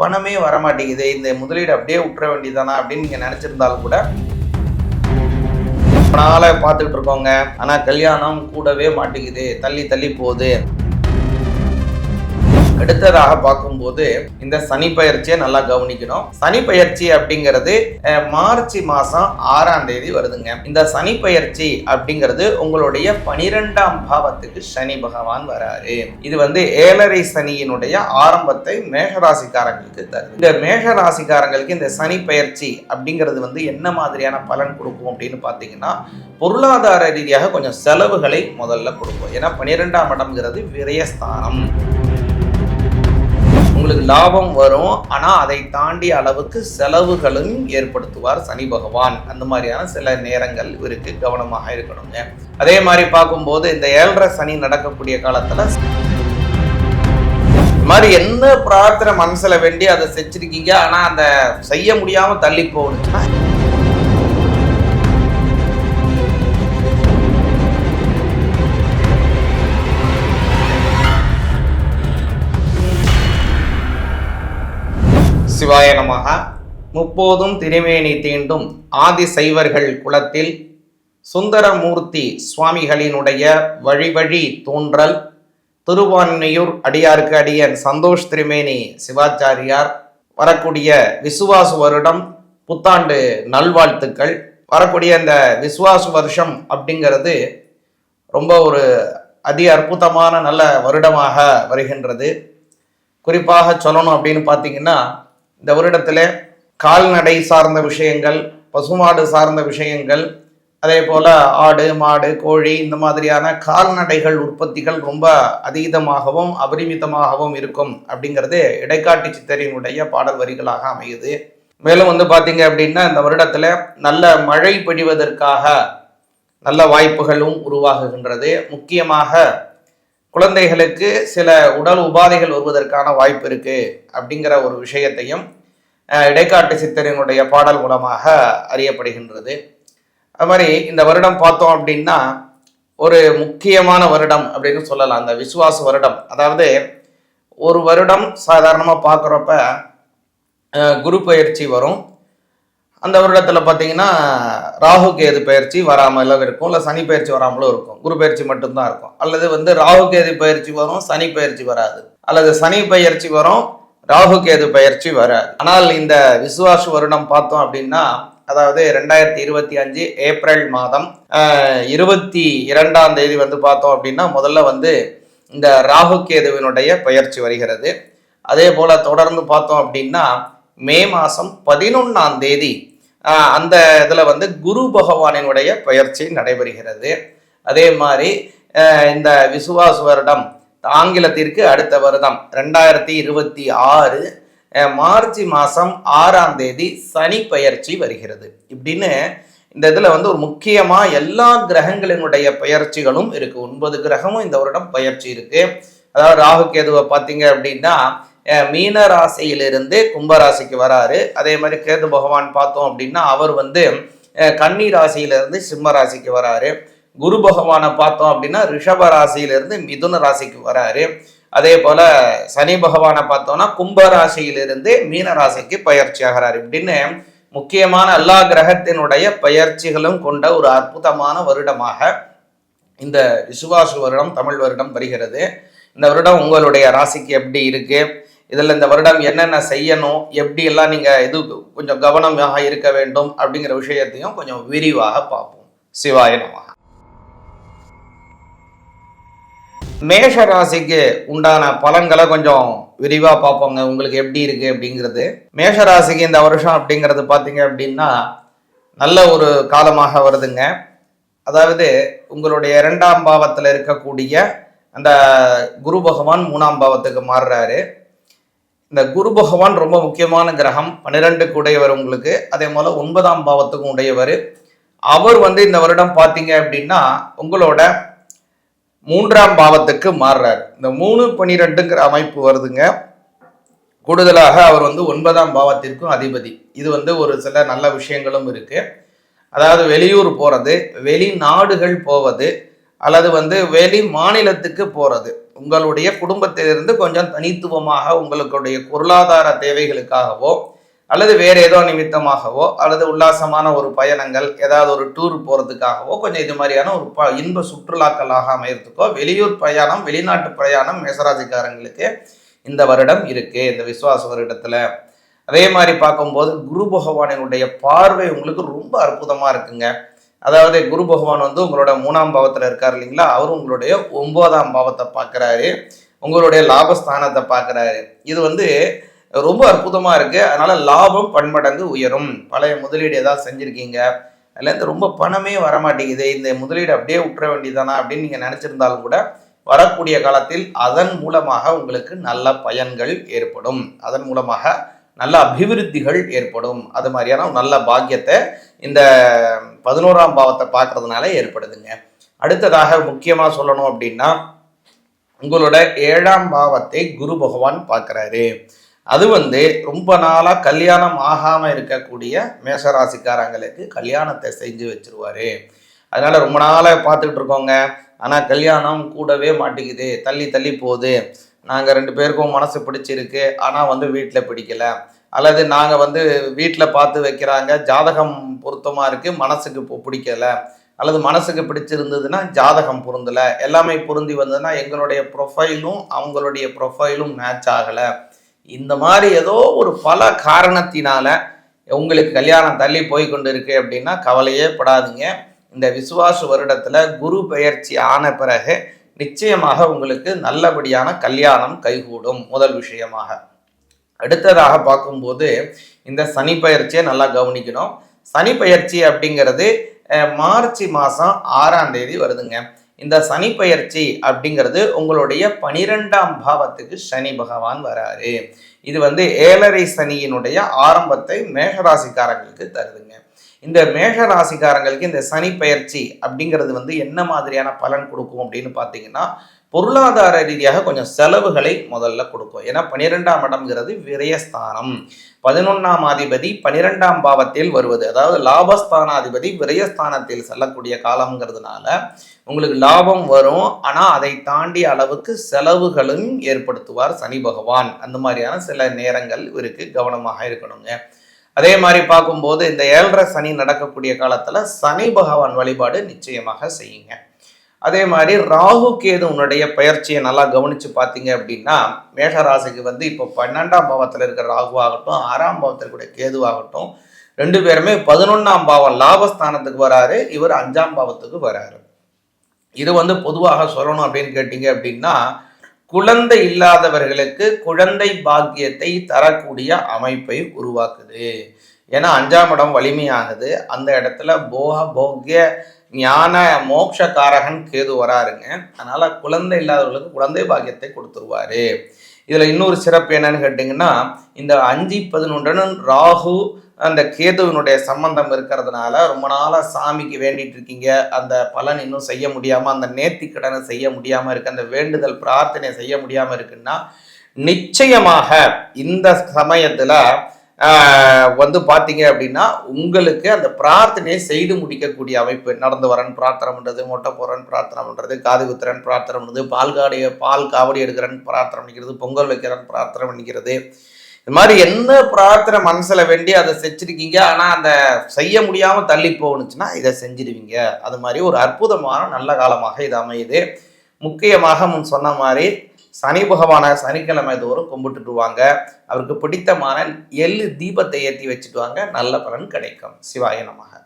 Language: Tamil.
பணமே வரமாட்டேங்குது. இந்த முதலீடு அப்படியே விட்டுற வேண்டியதானா அப்படின்னு நீங்க நினைச்சிருந்தாலும் கூட ரொம்ப பார்த்துட்டு இருக்கோங்க. ஆனா கல்யாணம் கூடவே மாட்டேங்குது. தள்ளி தள்ளி போகுது. அடுத்ததாக பார்க்கும்போது இந்த சனி பயிற்சியை நல்லா கவனிக்கணும். சனி பயிற்சி அப்படிங்கிறது மார்ச் மாசம் ஆறாம் தேதி வருதுங்க. இந்த சனி பயிற்சி அப்படிங்கிறது உங்களுடைய பனிரெண்டாம் பாவத்துக்கு சனி பகவான் வராரு. இது வந்து ஏழரை சனியினுடைய ஆரம்பத்தை மேகராசிக்காரங்களுக்கு தருது. இந்த மேகராசிக்காரங்களுக்கு இந்த சனி பயிற்சி அப்படிங்கிறது வந்து என்ன மாதிரியான பலன் கொடுக்கும் அப்படின்னு பார்த்தீங்கன்னா பொருளாதார ரீதியாக கொஞ்சம் செலவுகளை முதல்ல கொடுக்கும். ஏன்னா பனிரெண்டாம் இடம்ங்கிறது விரயஸ்தானம். உங்களுக்கு லாபம் வரும். ஆனால் அதை தாண்டிய அளவுக்கு செலவுகளும் ஏற்படுத்துவார் சனி பகவான். அந்த மாதிரியான சில நேரங்கள் இவருக்கு கவனமாக இருக்கணுங்க. அதே மாதிரி பார்க்கும்போது இந்த ஏழரை சனி நடக்கக்கூடிய காலத்தில் இது மாதிரி என்ன பிரார்த்தனை மனசுல வேண்டி அதை செஞ்சிருக்கீங்க? ஆனால் அந்த செய்ய முடியாமல் தள்ளி போகணுச்சுன்னா சிவாய நமக முப்போதும் திருமேனி தீண்டும் ஆதி சைவர்கள் குலத்தில் சுந்தரமூர்த்தி சுவாமிகளினுடைய வழிவழி தோன்றல் திருவான்மையூர் அடியாருக்கு அடியன் சந்தோஷ் திருமேனி சிவாச்சாரியார் வரக்கூடிய விசுவாசு வருடம் புத்தாண்டு நல்வாழ்த்துக்கள். வரக்கூடிய இந்த விசுவாசு வருஷம் அப்படிங்கிறது ரொம்ப ஒரு அதி அற்புதமான நல்ல வருடமாக வருகின்றது. குறிப்பாக சொல்லணும் அப்படின்னு பார்த்தீங்கன்னா இந்த வருடத்தில் கால்நடை சார்ந்த விஷயங்கள் பசுமாடு சார்ந்த விஷயங்கள் அதே போல் ஆடு மாடு கோழி இந்த மாதிரியான கால்நடைகள் உற்பத்திகள் ரொம்ப அதீதமாகவும் அபரிமிதமாகவும் இருக்கும் அப்படிங்கிறது இடைக்காட்டு சித்தரினுடைய பாடல் வரிகளாக அமையுது. மேலும் வந்து பார்த்தீங்க அப்படின்னா இந்த வருடத்தில் நல்ல மழை பெய்வதற்காக நல்ல வாய்ப்புகளும் உருவாகுகின்றது. முக்கியமாக குழந்தைகளுக்கு சில உடல் உபாதைகள் வருவதற்கான வாய்ப்பு இருக்குது அப்படிங்கிற ஒரு விஷயத்தையும் இடைக்காட்டு சித்தரினுடைய பாடல் மூலமாக அறியப்படுகின்றது. அது மாதிரி இந்த வருடம் பார்த்தோம் அப்படின்னா ஒரு முக்கியமான வருடம் அப்படின்னு சொல்லலாம். அந்த விசுவாச வருடம். அதாவது ஒரு வருடம் சாதாரணமாக பார்க்குறப்ப குரு பயிற்சி வரும். அந்த வருடத்தில் பார்த்தீங்கன்னா ராகு கேது பயிற்சி வராமலும் இருக்கும். இல்லை சனி பயிற்சி வராமலும் இருக்கும். குரு பயிற்சி மட்டும்தான் இருக்கும். அல்லது வந்து ராகு கேது பயிற்சி வரும் சனி பயிற்சி வராது. அல்லது சனி பயிற்சி வரும் ராகு கேது பயிற்சி வராது. ஆனால் இந்த விசுவாச வருடம் பார்த்தோம் அப்படின்னா அதாவது ரெண்டாயிரத்தி இருபத்தி அஞ்சு ஏப்ரல் மாதம் இருபத்தி இரண்டாம் தேதி வந்து பார்த்தோம் அப்படின்னா முதல்ல வந்து இந்த ராகு கேதுவினுடைய பயிற்சி வருகிறது. அதே போல தொடர்ந்து பார்த்தோம் அப்படின்னா மே மாதம் பதினொன்றாம் தேதி அந்த இதில் வந்து குரு பகவானினுடைய பயிற்சி நடைபெறுகிறது. அதே மாதிரி இந்த விசுவாச வருடம் ஆங்கிலத்திற்கு அடுத்த வருடம் ரெண்டாயிரத்தி இருபத்தி ஆறு மார்ச் மாதம் ஆறாம் தேதி சனி பயிற்சி வருகிறது. இப்படின்னு இந்த இதில் வந்து ஒரு முக்கியமாக எல்லா கிரகங்களினுடைய பயிற்சிகளும் இருக்கு. ஒன்பது கிரகமும் இந்த வருடம் பயிற்சி இருக்கு. அதாவது ராகு கேதுவை பார்த்தீங்க அப்படின்னா மீன ராசியிலிருந்து கும்பராசிக்கு வராரு. அதே மாதிரி கேது பகவான் பார்த்தோம் அப்படின்னா அவர் வந்து கன்னி ராசியிலிருந்து சிம்ம ராசிக்கு வராரு. குரு பகவானை பார்த்தோம் அப்படின்னா ரிஷப ராசியிலிருந்து மிதுன ராசிக்கு வராரு. அதே போல சனி பகவானை பார்த்தோம்னா கும்ப ராசியிலிருந்து மீன ராசிக்கு பயிற்சி ஆகிறார். இப்படின்னு முக்கியமான எல்லா கிரகத்தினுடைய பயிற்சிகளும் கொண்ட ஒரு அற்புதமான வருடமாக இந்த விசுவாசு வருடம் தமிழ் வருடம் வருகிறது. இந்த வருடம் உங்களுடைய ராசிக்கு எப்படி இருக்கு? இதில் இந்த வருடம் என்னென்ன செய்யணும்? எப்படியெல்லாம் நீங்கள் இது கொஞ்சம் கவனமாக இருக்க வேண்டும்? அப்படிங்கிற விஷயத்தையும் கொஞ்சம் விரிவாக பார்ப்போம். சிவாய நமக மேஷ ராசிக்கு உண்டான பலன்களை கொஞ்சம் விரிவாக பார்ப்போங்க. உங்களுக்கு எப்படி இருக்கு அப்படிங்கிறது. மேஷ ராசிக்கு இந்த வருஷம் அப்படிங்கிறது பார்த்தீங்க அப்படின்னா நல்ல ஒரு காலமாக வருதுங்க. அதாவது உங்களுடைய இரண்டாம் பாவத்தில் இருக்கக்கூடிய அந்த குரு பகவான் மூணாம் பாவத்துக்கு மாறுறாரு. இந்த குரு பகவான் ரொம்ப முக்கியமான கிரகம். பன்னிரெண்டுக்கு உடையவர் உங்களுக்கு. அதே போல் ஒன்பதாம் பாவத்துக்கும் உடையவர். அவர் வந்து இந்த வருடம் பார்த்தீங்க அப்படின்னா உங்களோட மூன்றாம் பாவத்துக்கு மாறுறார். இந்த மூணு பனிரெண்டுங்கிற அமைப்பு வருதுங்க. கூடுதலாக அவர் வந்து ஒன்பதாம் பாவத்திற்கும் அதிபதி. இது வந்து ஒரு சில நல்ல விஷயங்களும் இருக்கு. அதாவது வெளியூர் போகிறது வெளிநாடுகள் போவது அல்லது வந்து வெளி மாநிலத்துக்கு போகிறது உங்களுடைய குடும்பத்திலிருந்து கொஞ்சம் தனித்துவமாக உங்களுடைய பொருளாதார தேவைகளுக்காகவோ அல்லது வேறு ஏதோ நிமித்தமாகவோ அல்லது உல்லாசமான ஒரு பயணங்கள் ஏதாவது ஒரு டூர் போகிறதுக்காகவோ கொஞ்சம் இது மாதிரியான ஒரு ப இன்ப சுற்றுலாக்களாக அமையறதுக்கோ வெளியூர் பிரயாணம் வெளிநாட்டு பிரயாணம் மேசராசிக்காரங்களுக்கு இந்த வருடம் இருக்குது இந்த விஸ்வாச வருடத்தில். அதே மாதிரி பார்க்கும்போது குரு பகவானினுடைய பார்வை உங்களுக்கு ரொம்ப அற்புதமாக இருக்குங்க. அதாவது குரு பகவான் வந்து உங்களோட மூணாம் பாவத்தில் இருக்கார் இல்லைங்களா? அவர் உங்களுடைய ஒன்பதாம் பாவத்தை பார்க்குறாரு. உங்களுடைய லாபஸ்தானத்தை பார்க்குறாரு. இது வந்து ரொம்ப அற்புதமாக இருக்குது அதனால் லாபம் பன்மடங்கு உயரும். பழைய முதலீடு ஏதாவது செஞ்சுருக்கீங்க? அதுலேருந்து ரொம்ப பணமே வரமாட்டேங்குது. இந்த முதலீடு அப்படியே விட்டுற வேண்டியதானா அப்படின்னு நீங்கள் நினச்சிருந்தாலும் கூட வரக்கூடிய காலத்தில் அதன் மூலமாக உங்களுக்கு நல்ல பயன்கள் ஏற்படும். அதன் மூலமாக நல்ல அபிவிருத்திகள் ஏற்படும். அது மாதிரியான நல்ல பாக்கியத்தை இந்த பதினோராம் பாவத்தை பார்க்கறதுனால ஏற்படுதுங்க. அடுத்ததாக முக்கியமாக சொல்லணும் அப்படின்னா உங்களோட ஏழாம் பாவத்தை குரு பகவான் பார்க்குறாரு. அது வந்து ரொம்ப நாளாக கல்யாணம் ஆகாமல் இருக்கக்கூடிய மேஷராசிக்காரங்களுக்கு கல்யாணத்தை செஞ்சு வச்சிருவார். அதனால் ரொம்ப நாளாக பார்த்துக்கிட்டு இருக்கோங்க. ஆனால் கல்யாணம் கூடவே மாட்டேங்குது. தள்ளி தள்ளி போகுது. நாங்கள் ரெண்டு பேருக்கும் மனசு பிடிச்சிருக்கு. ஆனால் வந்து வீட்டில் பிடிக்கல. அல்லது நாங்கள் வந்து வீட்டில் பார்த்து வைக்கிறாங்க. ஜாதகம் பொருத்தமாக இருக்குது மனசுக்கு பிடிக்கல. அல்லது மனசுக்கு பிடிச்சிருந்ததுன்னா ஜாதகம் பொருந்தலை. எல்லாமே பொருந்தி வந்ததுன்னா எங்களுடைய ப்ரொஃபைலும் அவங்களுடைய ப்ரொஃபைலும் மேட்ச் ஆகலை. இந்த மாதிரி ஏதோ ஒரு பல காரணத்தினால உங்களுக்கு கல்யாணம் தள்ளி போய் கொண்டு இருக்கு அப்படின்னா கவலையே படாதீங்க. இந்த விசுவாச வருடத்துல குரு பெயர்ச்சி ஆன பிறகு நிச்சயமாக உங்களுக்கு நல்லபடியான கல்யாணம் கைகூடும் முதல் விஷயமாக. அடுத்ததாக பார்க்கும்போது இந்த சனி பயிற்சியை நல்லா கவனிக்கணும். சனி பயிற்சி அப்படிங்கிறது மார்ச் மாதம் ஆறாம் தேதி வருதுங்க. இந்த சனி பயிற்சி அப்படிங்கிறது உங்களுடைய பனிரெண்டாம் பாவத்துக்கு சனி பகவான் வராரு. இது வந்து ஏழரை சனியினுடைய ஆரம்பத்தை மேகராசிக்காரங்களுக்கு தருதுங்க. இந்த மேகராசிக்காரங்களுக்கு இந்த சனி பயிற்சி அப்படிங்கிறது வந்து என்ன மாதிரியான பலன் கொடுக்கும் அப்படின்னு பார்த்தீங்கன்னா பொருளாதார ரீதியாக கொஞ்சம் செலவுகளை முதல்ல கொடுக்கும். ஏன்னா பனிரெண்டாம் இடம்ங்கிறது விரயஸ்தானம். பதினொன்னாம் அதிபதி பனிரெண்டாம் பாவத்தில் வருவது. அதாவது லாபஸ்தானாதிபதி விரயஸ்தானத்தில் செல்லக்கூடிய காலம்ங்கிறதுனால உங்களுக்கு லாபம் வரும். ஆனால் அதை தாண்டி அளவுக்கு செலவுகளும் ஏற்படுத்துவார் சனி பகவான். அந்த மாதிரியான சில நேரங்கள் இவருக்கு கவனமாக இருக்கணுங்க. அதே மாதிரி பார்க்கும்போது இந்த ஏழரை சனி நடக்கக்கூடிய காலத்தில் சனி பகவான் வழிபாடு நிச்சயமாக செய்யுங்க. அதே மாதிரி ராகு கேது உன்னுடைய பயிற்சியை நல்லா கவனித்து பார்த்தீங்க அப்படின்னா மேஷராசிக்கு வந்து இப்போ பன்னெண்டாம் பாவத்தில் இருக்கிற ராகு ஆகட்டும் ஆறாம் பாவத்தில் கூட கேதுவாகட்டும் ரெண்டு பேருமே பதினொன்றாம் பாவம் லாபஸ்தானத்துக்கு வராரு இவர் அஞ்சாம் பாவத்துக்கு வராரு. இது வந்து பொதுவாக சொல்லணும் அப்படின்னு கேட்டீங்க அப்படின்னா குழந்தை இல்லாதவர்களுக்கு குழந்தை பாக்கியத்தை தரக்கூடிய அமைப்பை உருவாக்குது. ஏன்னா அஞ்சாம் இடம் வலிமையானது. அந்த இடத்துல போக போக்கிய ஞான மோக்ஷகாரகன் கேது வராருங்க. அதனால குழந்தை இல்லாதவர்களுக்கு குழந்தை பாக்கியத்தை கொடுத்துருவாரு. இதுல இன்னொரு சிறப்பு என்னன்னு கேட்டிங்கன்னா இந்த அஞ்சு பதினொன்றுன்னு ராகு அந்த கேதுவினுடைய சம்பந்தம் இருக்கிறதுனால ரொம்ப நாளாக சாமிக்கு வேண்டிட்டு இருக்கீங்க. அந்த பலன் இன்னும் செய்ய முடியாமல் அந்த நேர்த்தி கடனை செய்ய முடியாமல் இருக்கு. அந்த வேண்டுதல் பிரார்த்தனை செய்ய முடியாமல் இருக்குன்னா நிச்சயமாக இந்த சமயத்தில் வந்து பார்த்தீங்க அப்படின்னா உங்களுக்கு அந்த பிரார்த்தனையை செய்து முடிக்கக்கூடிய அமைப்பு நடந்து வரன் பிரார்த்தனை பண்ணுறது மொட்டை போகிறன் பிரார்த்தனை பண்ணுறது காது குத்துறன் பிரார்த்தனை பண்ணுறது பால் காடிய பால் காவடி எடுக்கிறன் பிரார்த்தனை பண்ணிக்கிறது பொங்கல் வைக்கிறன் பிரார்த்தனை பண்ணிக்கிறது. இது மாதிரி என்ன பிரார்த்தனை மனசில் வேண்டி அதை செஞ்சுருக்கீங்க? ஆனால் அந்த செய்ய முடியாமல் தள்ளி போகணுச்சுன்னா இதை செஞ்சிருவீங்க. அது மாதிரி ஒரு அற்புதமான நல்ல காலமாக இது அமையுது. முக்கியமாக முன் சொன்ன மாதிரி சனி பகவானை சனிக்கிழமை தோறும் கும்பிட்டுட்டுருவாங்க அவருக்கு பிடித்தமான எள்ளு தீபத்தை ஏற்றி வச்சுட்டு வாங்க. நல்ல பலன் கிடைக்கும். சிவாய நமக.